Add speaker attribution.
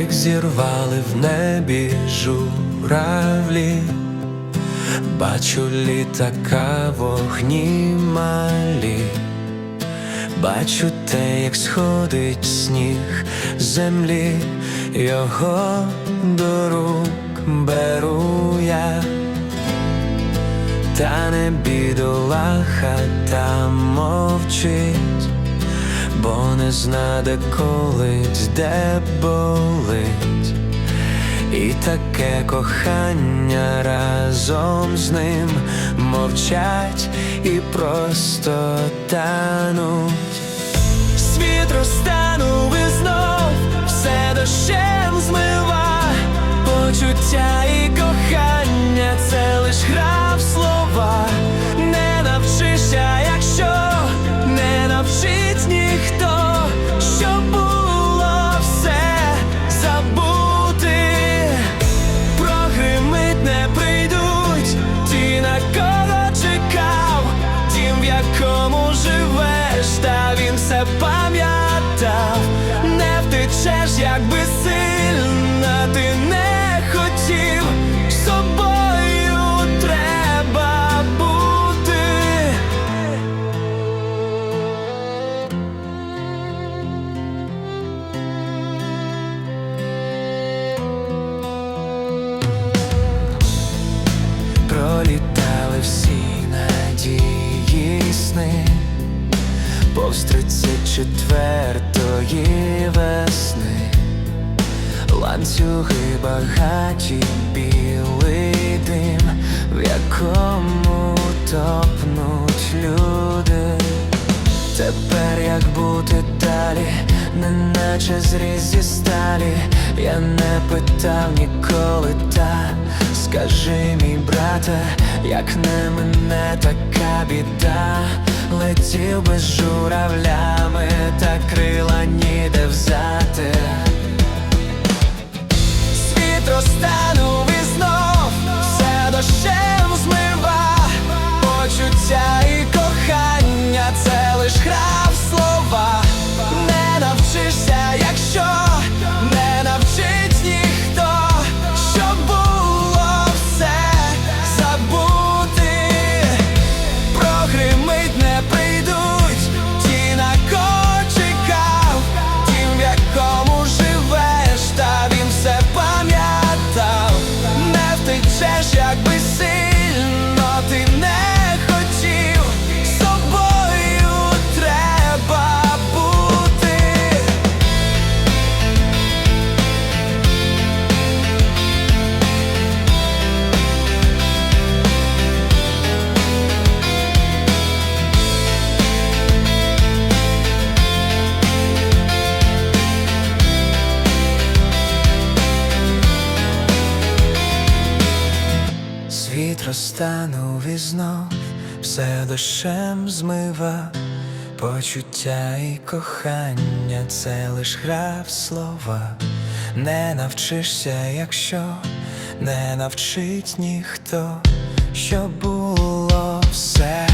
Speaker 1: рік зірвали в небі журавлі, бачу літака вогні малі, бачу те, як сходить сніг землі, його до рук беру я. Та не бідолаха та мовчить, бо не зна, де колить, де болить, і таке кохання разом з ним мовчать і просто тануть. Світ розтанув і знов якби ланцюги багаті, білий дим, в якому топнуть люди. Тепер як бути далі, неначе зріз зі сталі, я не питав ніколи та скажи мій брате, як не мене така біда, летів би з журавлями, та крила ніде взяти. Сильно ти не розтанув і знов все дощем змива, почуття і кохання це лиш гра в слова. Не навчишся, якщо не навчить ніхто, що було все